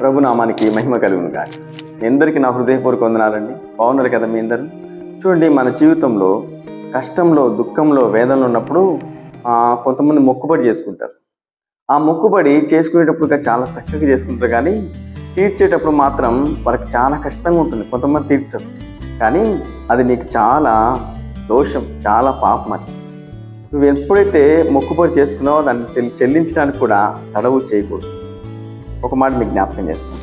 ప్రభునామానికి మహిమ కలుగును కానీ మీ అందరికీ నా హృదయపూర్వక వందనాలండి. బాగున్నారు కదా మీ అందరూ? చూడండి మన జీవితంలో కష్టంలో దుఃఖంలో వేదనలు ఉన్నప్పుడు కొంతమంది మొక్కుబడి చేసుకుంటారు. ఆ మొక్కుబడి చేసుకునేటప్పుడు చాలా చక్కగా చేసుకుంటారు కానీ తీర్చేటప్పుడు మాత్రం వాళ్ళకి చాలా కష్టంగా ఉంటుంది. కొంతమంది తీర్చరు. కానీ అది నీకు చాలా దోషం చాలా పాపం అది. నువ్వు ఎప్పుడైతే మొక్కుబడి చేసుకున్నావో దాన్ని చెల్లించడానికి కూడా తడవు చేయకూడదు. ఒక మాట మీకు జ్ఞాపకం చేస్తాను.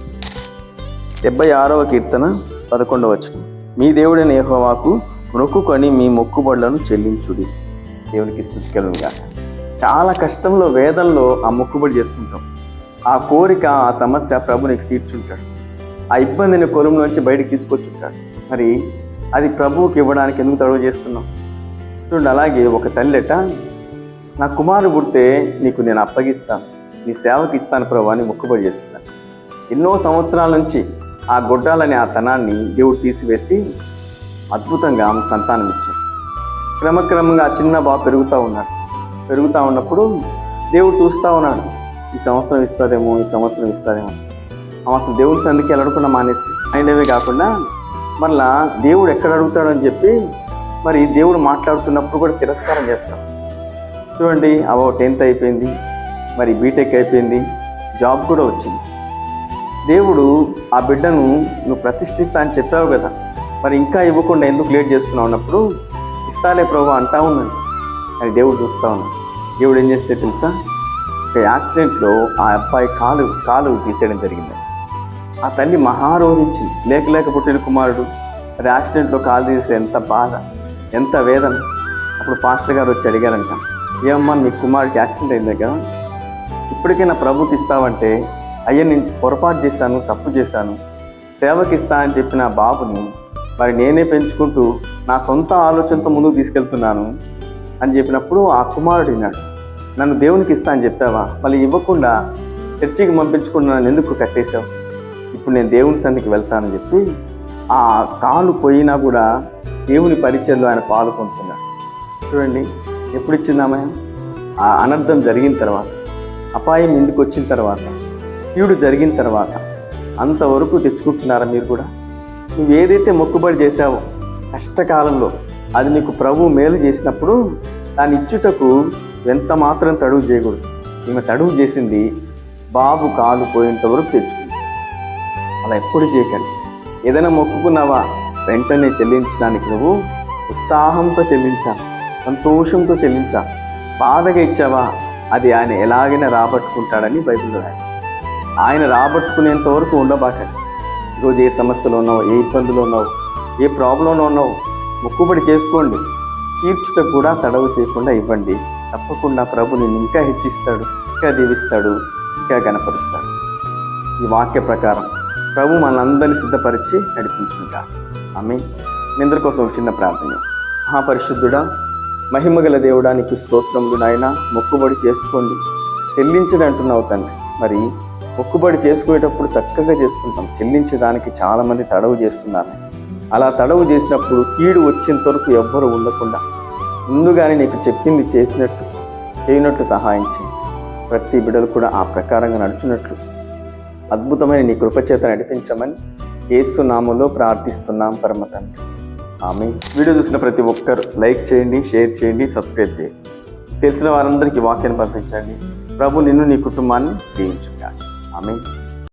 డెబ్బై ఆరవ కీర్తన పదకొండవ వచ్చిన మీ దేవుడైన యహోవాకు మొక్కుకొని మీ మొక్కుబడులను చెల్లించుడి. దేవునికి స్థుతికలుగా చాలా కష్టంలో వేదంలో ఆ మొక్కుబడి చేసుకుంటాం. ఆ కోరిక ఆ సమస్య ప్రభు నీకు తీర్చుంటాడు. ఆ ఇబ్బందిని కొలుం నుంచి బయటకు తీసుకొచ్చుంటాడు. మరి అది ప్రభువుకి ఇవ్వడానికి ఎందుకు తడవ చేస్తున్నాం? చూడండి అలాగే ఒక తల్లిట నా కుమారుడు పుడితే నీకు నేను అప్పగిస్తాను. నీ సేవకి ఇస్తాను ప్రభు అని మొక్కుబడి చేస్తున్నాను ఎన్నో సంవత్సరాల నుంచి ఆ గొడ్డాలని ఆ తనాన్ని దేవుడు తీసివేసి అద్భుతంగా ఆమె సంతానం ఇచ్చాడు. క్రమక్రమంగా ఆ చిన్న బాబు పెరుగుతూ ఉన్నాడు. పెరుగుతూ ఉన్నప్పుడు దేవుడు చూస్తూ ఉన్నాడు ఈ సంవత్సరం ఇస్తారేమో ఈ సంవత్సరం ఇస్తారేమో. ఆమె అసలు దేవుడి సందికి వెళ్ళకుండా మానేసి అయినవే కాకుండా మళ్ళా దేవుడు ఎక్కడ అడుగుతాడు అని చెప్పి మరి దేవుడు మాట్లాడుతున్నప్పుడు కూడా తిరస్కారం చేస్తాం చూడండి అవో టెన్త్ అయిపోయింది. మరి బీటెక్ అయిపోయింది. జాబ్ కూడా వచ్చింది. దేవుడు ఆ బిడ్డను నువ్వు ప్రతిష్ఠిస్తా అని చెప్పావు కదా. మరి ఇంకా ఇవ్వకుండా ఎందుకు లేట్ చేస్తున్నావు అన్నప్పుడు ఇస్తాలే ప్రభు అంటా ఉన్నాను అని దేవుడు చూస్తా ఉన్నాను దేవుడు ఏం చేస్తే తెలుసా? ఒక యాక్సిడెంట్లో ఆ అబ్బాయి కాలు కాలు తీసేయడం జరిగింది. ఆ తల్లి మహారోధించింది లేక లేక పుట్టిన కుమారుడు. మరి యాక్సిడెంట్లో కాలు తీసే ఎంత బాధ ఎంత వేదన. అప్పుడు పాస్టర్ గారు వచ్చి అడిగారంట ఏమమ్మా మీ కుమారుడికి యాక్సిడెంట్ అయింది కదా? ఇప్పటికైనా ప్రభుకి ఇస్తావంటే అయ్యా నేను పొరపాటు చేశాను తప్పు చేశాను సేవకి ఇస్తా అని చెప్పిన బాబుని మరి నేనే పెంచుకుంటూ నా సొంత ఆలోచనతో ముందుకు తీసుకెళ్తున్నాను అని చెప్పినప్పుడు ఆ కుమారుడు విన్నాడు. నన్ను దేవునికి ఇస్తా అని చెప్పావా? మళ్ళీ ఇవ్వకుండా చర్చికి పంపించకుండా నన్ను ఎందుకు కట్టేశావు? ఇప్పుడు నేను దేవుని సన్నిధికి వెళ్తానని చెప్పి ఆ కాలు పోయినా కూడా దేవుని పరిచయంలో ఆయన పాల్గొంటున్నాడు చూడండి ఎప్పుడు ఇచ్చిందామే ఆ అనర్థం జరిగిన తర్వాత. అపాయం ఎందుకు వచ్చిన తర్వాత కీడు జరిగిన తర్వాత అంతవరకు తెచ్చుకుంటున్నారా మీరు కూడా? నువ్వు ఏదైతే మొక్కుబడి చేశావో కష్టకాలంలో అది నీకు ప్రభు మేలు చేసినప్పుడు దాన్ని ఇచ్చుటకు ఎంత మాత్రం తడువు చేయకూడదు. ఈమె తడువు చేసింది బాబు కాలు పోయేంత వరకు తెచ్చుకుంది. అలా ఎప్పుడు చేయకండి. ఏదైనా మొక్కుకున్నావా? వెంటనే చెల్లించడానికి నువ్వు ఉత్సాహంతో చెల్లించాలి సంతోషంతో చెల్లించాలి. బాధగా ఇచ్చావా? అది ఆయన ఎలాగైనా రాబట్టుకుంటాడని బైబిల్లో రాయి ఆయన రాబట్టుకునేంత వరకు ఉండబాకండి. ఈరోజు ఏ సమస్యలో ఉన్నావు ఏ ఇబ్బందులో ఉన్నావు ఏ ప్రాబ్లంలో ఉన్నావు మొక్కుబడి చేసుకోండి. తీర్చుట కూడా తడవు చేయకుండా ఇవ్వండి. తప్పకుండా ప్రభు నిన్ను ఇంకా హెచ్చిస్తాడు ఇంకా దీవిస్తాడు ఇంకా గనపరుస్తాడు ఈ వాక్య ప్రకారం ప్రభు మనందరినీ సిద్ధపరిచి నడిపించుకుంటా ఆమె మీ కోసం ఒక చిన్న ప్రార్థన చేస్తాం. మహాపరిశుద్ధుడా మహిమగల దేవుడానికి స్తోత్రములు నాయన మొక్కుబడి చేసుకోండి. చెల్లించడం అంటున్నావు తండ్రి. మరి మొక్కుబడి చేసుకునేటప్పుడు చక్కగా చేసుకుంటాం. చెల్లించడానికి చాలామంది తడవు చేస్తున్నారు. అలా తడవు చేసినప్పుడు కీడు వచ్చేంత వరకు ఎవ్వరు ఉండకుండా ముందుగానే నీకు చెప్పింది చేసినట్టు చేయనట్టు సహాయం చేయి. ప్రతి బిడ్డలు కూడా ఆ ప్రకారంగా నడుచున్నట్లు అద్భుతమైన నీ కృపచేత నడిపించమని ఏసునామంలో ప్రార్థిస్తున్నాం పరమ తండ్రి. ఆమె. వీడియో చూసిన ప్రతి ఒక్కరు లైక్ చేయండి షేర్ చేయండి సబ్స్క్రైబ్ చేయండి. తెలిసిన వారందరికీ వాక్యాన్ని పంపించండి. ప్రభు నిన్ను నీ కుటుంబాన్ని దీవించుగా ఆమె